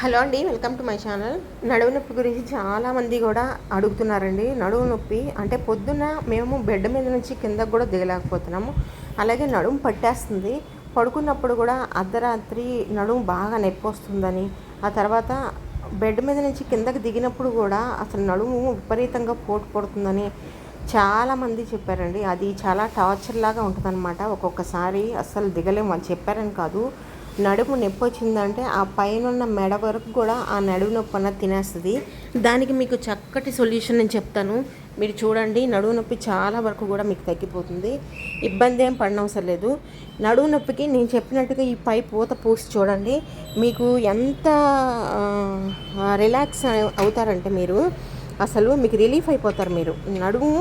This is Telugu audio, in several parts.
హలో అండి వెల్కమ్ టు మై ఛానల్. నడువు నొప్పి గురించి చాలామంది కూడా అడుగుతున్నారండి. నడువు నొప్పి అంటే పొద్దున్న మేము బెడ్ మీద నుంచి కిందకు కూడా దిగలేకపోతున్నాము. అలాగే నడుము పట్టేస్తుంది. పడుకున్నప్పుడు కూడా అర్ధరాత్రి నడుము బాగా నొప్పి వస్తుందని ఆ తర్వాత బెడ్ మీద నుంచి కిందకి దిగినప్పుడు కూడా అసలు నడుము విపరీతంగా పోటు పడుతుందని చాలామంది చెప్పారండి. అది చాలా టార్చర్ లాగా ఉంటుందన్నమాట. ఒక్కొక్కసారి అస్సలు దిగలేము అని చెప్పారని కాదు. నడుము నొప్పి వచ్చిందంటే ఆ పైన ఉన్న మెడ వరకు కూడా ఆ నడుము నొప్పి అన్నది తినేస్తుంది. దానికి మీకు చక్కటి సొల్యూషన్ నేను చెప్తాను. మీరు చూడండి నడుము నొప్పి చాలా వరకు కూడా మీకు తగ్గిపోతుంది. ఇబ్బంది ఏం పడనవసరం లేదు. నడుము నొప్పికి నేను చెప్పినట్టుగా ఈ పై పూత పూసి చూడండి. మీకు ఎంత రిలాక్స్ అవుతారంటే మీరు అసలు మీకు రిలీఫ్ అయిపోతారు మీరు. నడుము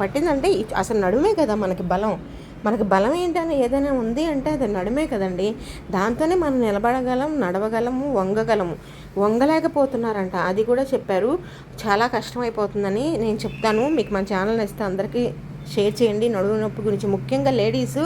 పట్టిందంటే అసలు నడుమే కదా మనకి బలం. మనకు బలం ఏంటని ఏదైనా ఉంది అంటే అది నడుమే కదండి. దాంతోనే మనం నిలబడగలం నడవగలము వంగగలము. వంగలేకపోతున్నారంట. అది కూడా చెప్పారు. చాలా కష్టమైపోతుందని నేను చెప్తాను. మీకు మన ఛానల్ ఇస్తే అందరికీ షేర్ చేయండి. నడుము నొప్పి గురించి. ముఖ్యంగా లేడీస్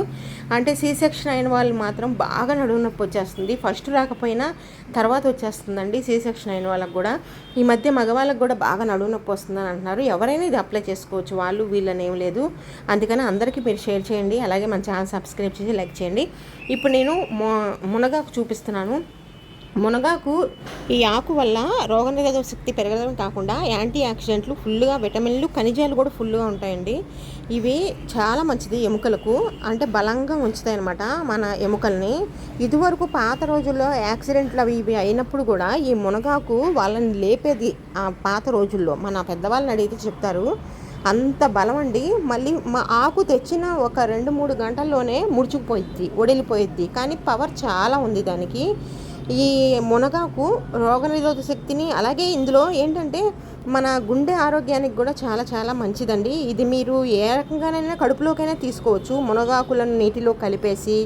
అంటే సీ సెక్షన్ అయిన వాళ్ళు మాత్రం బాగా నడుము నొప్పి వచ్చేస్తుంది. ఫస్ట్ రాకపోయినా తర్వాత వచ్చేస్తుందండి సీ సెక్షన్ అయిన వాళ్ళకి కూడా. ఈ మధ్య మగవాళ్ళకి కూడా బాగా నడుము నొప్పి వస్తుందని అంటున్నారు. ఎవరైనా ఇది అప్లై చేసుకోవచ్చు. వాళ్ళు వీళ్ళని ఏం లేదు. అందుకని అందరికీ మీరు షేర్ చేయండి. అలాగే మన ఛానల్ సబ్స్క్రైబ్ చేసి లైక్ చేయండి. ఇప్పుడు నేను మొ మునగాకు చూపిస్తున్నాను. మునగాకు ఈ ఆకు వల్ల రోగనిరోధక శక్తి పెరగడం కాకుండా యాంటీ ఆక్సిడెంట్లు ఫుల్గా విటమిన్లు ఖనిజాలు కూడా ఫుల్గా ఉంటాయండి. ఇవి చాలా మంచిది ఎముకలకు. అంటే బలంగా ఉంచుతాయి అనమాట మన ఎముకల్ని. ఇదివరకు పాత రోజుల్లో యాక్సిడెంట్లు అవి ఇవి అయినప్పుడు కూడా ఈ మునగాకు వాళ్ళని లేపేది ఆ పాత రోజుల్లో. మన పెద్దవాళ్ళని అడిగితే చెప్తారు అంత బలం అండి. మళ్ళీ మా ఆకు తెచ్చిన ఒక రెండు మూడు గంటల్లోనే ముడుచుకుపోయిద్ది ఒడిలిపోయిద్ది. కానీ పవర్ చాలా ఉంది దానికి. ఈ మునగాకు రోగనిరోధక శక్తిని అలాగే ఇందులో ఏంటంటే మన గుండె ఆరోగ్యానికి కూడా చాలా చాలా మంచిదండి. ఇది మీరు ఏ రకంగానైనా కడుపులోకైనా తీసుకోవచ్చు. మునగాకులను నీటిలో కలిపేసి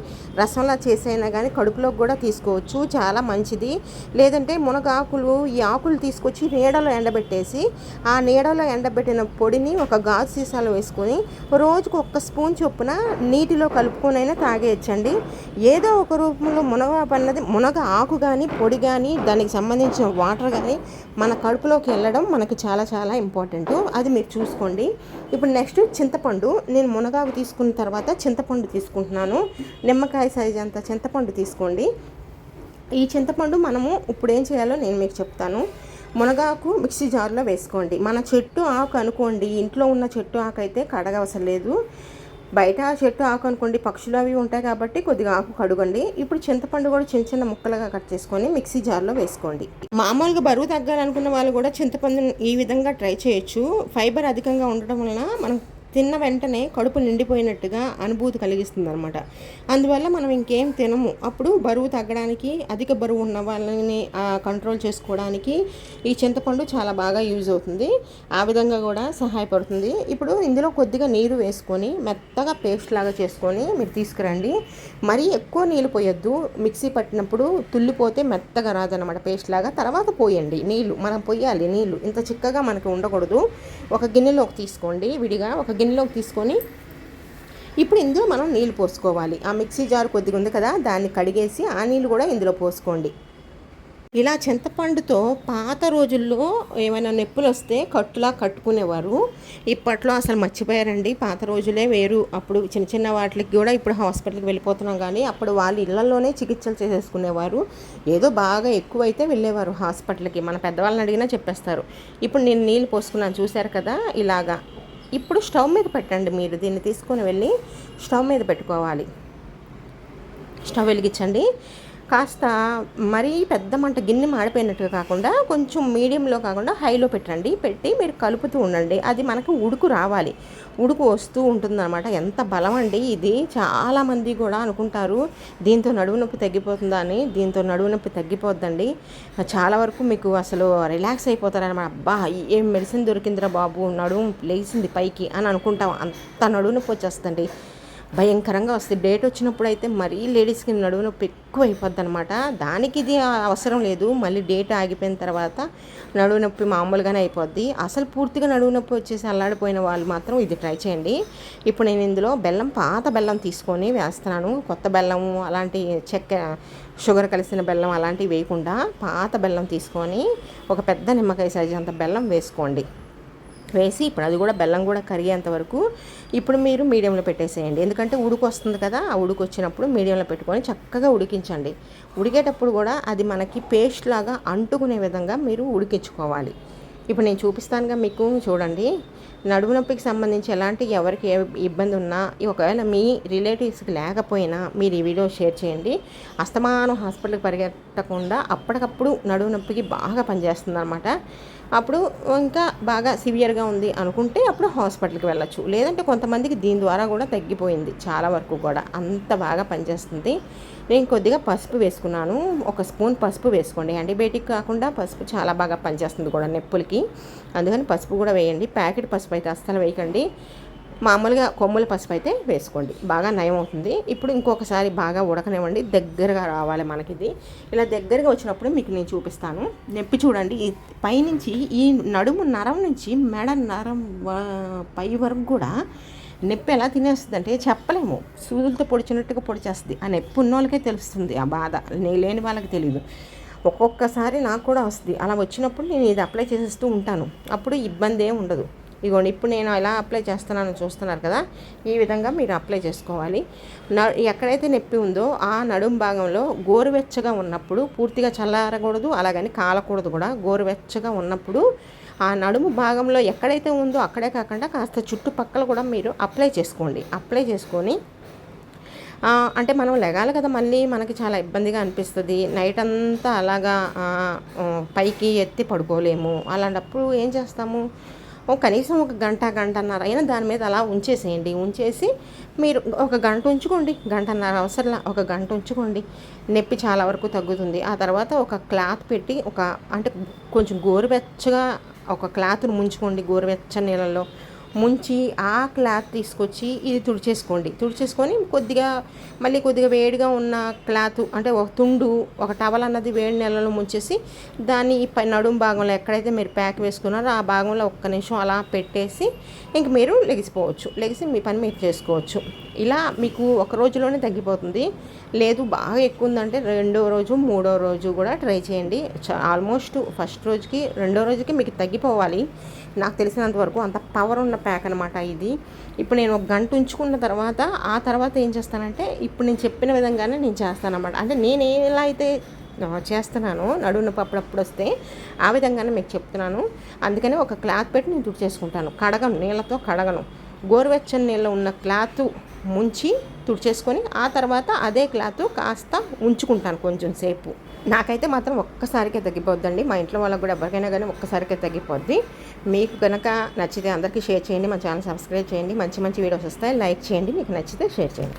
రసంలా చేసైనా కానీ కడుపులోకి కూడా తీసుకోవచ్చు. చాలా మంచిది. లేదంటే మునగాకులు ఈ ఆకులు తీసుకొచ్చి నీడలో ఎండబెట్టేసి ఆ నీడలో ఎండబెట్టిన పొడిని ఒక గాజు సీసాలో వేసుకొని రోజుకు ఒక్క స్పూన్ చొప్పున నీటిలో కలుపుకొనైనా తాగేయచ్చండి. ఏదో ఒక రూపంలో మునగాకు అన్నది మునగ ఆకు కానీ పొడి కానీ దానికి సంబంధించిన వాటర్ కానీ మన కడుపులోకి వెళ్ళడం మనకు చాలా చాలా ఇంపార్టెంట్. అది మీరు చూసుకోండి. ఇప్పుడు నెక్స్ట్ చింతపండు. నేను మునగాకు తీసుకున్న తర్వాత చింతపండు తీసుకుంటున్నాను. నిమ్మకాయ సైజ్ అంత చింతపండు తీసుకోండి. ఈ చింతపండు మనము ఇప్పుడు ఏం చేయాలో నేను మీకు చెప్తాను. మునగాకు మిక్సీ జార్లో వేసుకోండి. మన చెట్టు ఆకు అనుకోండి. ఇంట్లో ఉన్న చెట్టు ఆకు అయితే కడగవసరం లేదు. బయట చెట్టు ఆకు అనుకోండి పక్షులు అవి ఉంటాయి కాబట్టి కొద్దిగా ఆకు కడుగండి. ఇప్పుడు చింతపండు కూడా చిన్న చిన్న ముక్కలుగా కట్ చేసుకొని మిక్సీ జార్లో వేసుకోండి. మామూలుగా బరువు తగ్గాలనుకున్న వాళ్ళు కూడా చింతపండును ఈ విధంగా ట్రై చేయొచ్చు. ఫైబర్ అధికంగా ఉండటం వలన మనం తిన్న వెంటనే కడుపు నిండిపోయినట్టుగా అనుభూతి కలిగిస్తుంది అనమాట అందువల్ల మనం ఇంకేం తినము. అప్పుడు బరువు తగ్గడానికి అధిక బరువు ఉన్న వాళ్ళని కంట్రోల్ చేసుకోవడానికి ఈ చింతపండు చాలా బాగా యూజ్ అవుతుంది. ఆ విధంగా కూడా సహాయపడుతుంది. ఇప్పుడు ఇందులో కొద్దిగా నీరు వేసుకొని మెత్తగా పేస్ట్ లాగా చేసుకొని మీరు తీసుకురండి. మరీ ఎక్కువ నీళ్ళు పోయొద్దు. మిక్సీ పట్టినప్పుడు తుల్లిపోతే మెత్తగా రాదనమాట పేస్ట్ లాగా. తర్వాత పోయండి. నీళ్ళు మనం పోయాలి నీళ్ళు. ఇంత చిక్కగా మనకు ఉండకూడదు. ఒక గిన్నెలోకి తీసుకోండి. విడిగా ఒక గిన్నెలోకి తీసుకొని ఇప్పుడు ఇందులో మనం నీళ్ళు పోసుకోవాలి. ఆ మిక్సీ జార్ కొద్దిగా ఉంది కదా దాన్ని కడిగేసి ఆ నీళ్ళు కూడా ఇందులో పోసుకోండి. ఇలా చింతపండుతో పాత రోజుల్లో ఏమైనా నొప్పులు వస్తే కట్టులా కట్టుకునేవారు. ఇప్పట్లో అసలు మర్చిపోయారండి. పాత రోజులే వేరు. అప్పుడు చిన్న చిన్న వాటికి కూడా ఇప్పుడు హాస్పిటల్కి వెళ్ళిపోతున్నాం కానీ అప్పుడు వాళ్ళు ఇళ్ళలోనే చికిత్సలు చేసేసుకునేవారు. ఏదో బాగా ఎక్కువైతే వెళ్ళేవారు హాస్పిటల్కి. మన పెద్దవాళ్ళని అడిగినా చెప్పేస్తారు. ఇప్పుడు నేను నీళ్ళు పోసుకున్నాను చూశారు కదా ఇలాగా. ఇప్పుడు స్టవ్ మీద పెట్టండి మీరు దీన్ని తీసుకొని వెళ్ళి స్టవ్ మీద పెట్టుకోవాలి. స్టవ్ వెలిగించండి. కాస్త మరీ పెద్ద మంట గిన్నె మాడిపోయినట్టుగా కాకుండా కొంచెం మీడియంలో కాకుండా హైలో పెట్టండి. పెట్టి మీరు కలుపుతూ ఉండండి. అది మనకు ఉడుకు రావాలి. ఉడుకు వస్తూ ఉంటుందన్నమాట. ఎంత బలం అండి ఇది. చాలామంది కూడా అనుకుంటారు దీంతో నడువు నొప్పి తగ్గిపోతుందా అని. దీంతో నడువు నొప్పి తగ్గిపోద్దండి. చాలా వరకు మీకు అసలు రిలాక్స్ అయిపోతారనమాట అబ్బా ఏం మెడిసిన్ దొరికిందిరా బాబు నడుము లేచింది పైకి అని అనుకుంటాం. అంత నడువు నొప్పి వచ్చేస్తుంది భయంకరంగా వస్తుంది డేట్ వచ్చినప్పుడు అయితే మరీ లేడీస్కి నడువు నొప్పి ఎక్కువ అయిపోద్ది అనమాట దానికి ఇది అవసరం లేదు. మళ్ళీ డేట్ ఆగిపోయిన తర్వాత నడువు నొప్పి మామూలుగానే అయిపోద్ది. అసలు పూర్తిగా నడువు నొప్పి వచ్చేసి అల్లాడిపోయిన వాళ్ళు మాత్రం ఇది ట్రై చేయండి. ఇప్పుడు నేను ఇందులో బెల్లం పాత బెల్లం తీసుకొని వేస్తున్నాను. కొత్త బెల్లం అలాంటి చెక్క షుగర్ కలిసిన బెల్లం అలాంటివి వేయకుండా పాత బెల్లం తీసుకొని ఒక పెద్ద నిమ్మకాయ సైజు అంత బెల్లం వేసుకోండి. వేసి ఇప్పుడు అది కూడా బెల్లం కూడా కరిగేంత వరకు ఇప్పుడు మీరు మీడియంలో పెట్టేసేయండి. ఎందుకంటే ఉడుకు వస్తుంది కదా ఆ ఉడుకు వచ్చినప్పుడు మీడియంలో పెట్టుకొని చక్కగా ఉడికించండి. ఉడికేటప్పుడు కూడా అది మనకి పేస్ట్ లాగా అంటుకునే విధంగా మీరు ఉడికించుకోవాలి. ఇప్పుడు నేను చూపిస్తానుగా మీకు చూడండి. నడుము నొప్పికి సంబంధించి ఎలాంటి ఎవరికి ఏ ఇబ్బంది ఉన్నా ఒకవేళ మీ రిలేటివ్స్కి లేకపోయినా మీరు ఈ వీడియో షేర్ చేయండి. అస్తమానం హాస్పిటల్కి పరిగెత్తకుండా అప్పటికప్పుడు నడుము నొప్పికి బాగా పనిచేస్తుంది అనమాట అప్పుడు ఇంకా బాగా సివియర్గా ఉంది అనుకుంటే అప్పుడు హాస్పిటల్కి వెళ్ళచ్చు. లేదంటే కొంతమందికి దీని ద్వారా కూడా తగ్గిపోయింది చాలా వరకు కూడా. అంత బాగా పనిచేస్తుంది. నేను కొద్దిగా పసుపు వేసుకున్నాను. ఒక స్పూన్ పసుపు వేసుకోండి. యాంటీబయాటిక్ కాకుండా పసుపు చాలా బాగా పనిచేస్తుంది కూడా నొప్పులకి. అందుకని పసుపు కూడా వేయండి. ప్యాకెట్ పసుపు అయితే అస్సలు వేయకండి. మామూలుగా కొమ్ముల పసుపు అయితే వేసుకోండి. బాగా నయం అవుతుంది ఇప్పుడు ఇంకొకసారి బాగా ఉడకనివ్వండి. దగ్గరగా రావాలి మనకిది. ఇలా దగ్గరగా వచ్చినప్పుడు మీకు నేను చూపిస్తాను. నొప్పి చూడండి. ఈ పైనుంచి ఈ నడుము నరం నుంచి మెడ నరం పై వరకు కూడా నొప్పి ఎలా తినేస్తుంది అంటే చెప్పలేము. సూదులతో పొడిచినట్టుగా పొడిచేస్తుంది. ఆ నొప్పి ఉన్న వాళ్ళకే తెలుస్తుంది ఆ బాధ. నేను లేని వాళ్ళకి తెలియదు ఒక్కొక్కసారి నాకు కూడా వస్తుంది. అలా వచ్చినప్పుడు నేను ఇది అప్లై చేసేస్తూ ఉంటాను. అప్పుడు ఇబ్బంది ఏమి ఉండదు. ఇదిగోండి ఇప్పుడు నేను ఎలా అప్లై చేస్తున్నానో చూస్తున్నారు కదా ఈ విధంగా మీరు అప్లై చేసుకోవాలి. ఎక్కడైతే నొప్పి ఉందో ఆ నడుం భాగంలో గోరువెచ్చగా ఉన్నప్పుడు పూర్తిగా చల్లారకూడదు అలాగని కాలకూడదు కూడా. గోరువెచ్చగా ఉన్నప్పుడు ఆ నడుము భాగంలో ఎక్కడైతే ఉందో అక్కడే కాకుండా కాస్త చుట్టుపక్కల కూడా మీరు అప్లై చేసుకోండి. అప్లై చేసుకొని అంటే మనం లెగాలి కదా మళ్ళీ మనకి చాలా ఇబ్బందిగా అనిపిస్తుంది. నైట్ అంతా అలాగా పైకి ఎత్తి పడుకోలేము. అలాంటప్పుడు ఏం చేస్తాము? కనీసం ఒక గంట గంటన్నర అయినా దాని మీద అలా ఉంచేసేయండి. ఉంచేసి మీరు ఒక గంట ఉంచుకోండి. గంటన్నర అవసరంలా ఒక గంట ఉంచుకోండి. నొప్పి చాలా వరకు తగ్గుతుంది. ఆ తర్వాత ఒక క్లాత్ పెట్టి ఒక అంటే కొంచెం గోరువెచ్చగా ఒక క్లాత్ను ముంచుకోండి. గోరువెచ్చని నీళ్ళల్లో ముంచి ఆ క్లాత్ తీసుకొచ్చి ఇది తుడిచేసుకోండి. తుడిచేసుకొని కొద్దిగా మళ్ళీ కొద్దిగా వేడిగా ఉన్న క్లాత్ అంటే ఒక తుండు ఒక టవల్ అన్నది వేడి నెలలో ముంచేసి దాన్ని నడుం భాగంలో ఎక్కడైతే మీరు ప్యాక్ వేసుకున్నారో ఆ భాగంలో ఒక్క నిమిషం అలా పెట్టేసి ఇంక మీరు లెగిసిపోవచ్చు. లెగిసి మీ పని మీరు చేసుకోవచ్చు. ఇలా మీకు ఒక రోజులోనే తగ్గిపోతుంది. లేదు బాగా ఎక్కువ ఉందంటే రెండో రోజు మూడో రోజు కూడా ట్రై చేయండి. ఆల్మోస్ట్ ఫస్ట్ రోజుకి రెండో రోజుకి మీకు తగ్గిపోవాలి. నాకు తెలిసినంత వరకు అంత పవర్ ఉన్న ప్యాక్ అనమాట ఇది. ఇప్పుడు నేను ఒక గంట ఉంచుకున్న తర్వాత ఆ తర్వాత ఏం చేస్తానంటే ఇప్పుడు నేను చెప్పిన విధంగానే నేను చేస్తాను అనమాట అంటే నేను ఎలా అయితే చేస్తున్నాను నడువు అప్పుడప్పుడు వస్తే ఆ విధంగానే మీకు చెప్తున్నాను. అందుకని ఒక క్లాత్ పెట్టి నేను తుడిచేసుకుంటాను. కడగను నీళ్ళతో కడగను. గోరువెచ్చని నీళ్ళు ఉన్న క్లాత్ ముంచి తుడిచేసుకొని ఆ తర్వాత అదే క్లాత్ కాస్త ఉంచుకుంటాను కొంచెం సేపు. నాకైతే మాత్రం ఒక్కసారికే తగ్గిపోద్దండి. మా ఇంట్లో వాళ్ళకి కూడా ఎవరికైనా కానీ ఒక్కసారికే తగ్గిపోద్ది. మీకు కనుక నచ్చితే అందరికీ షేర్ చేయండి. మా ఛానల్ సబ్స్క్రైబ్ చేయండి. మంచి మంచి వీడియోస్ వస్తాయి. లైక్ చేయండి. మీకు నచ్చితే షేర్ చేయండి.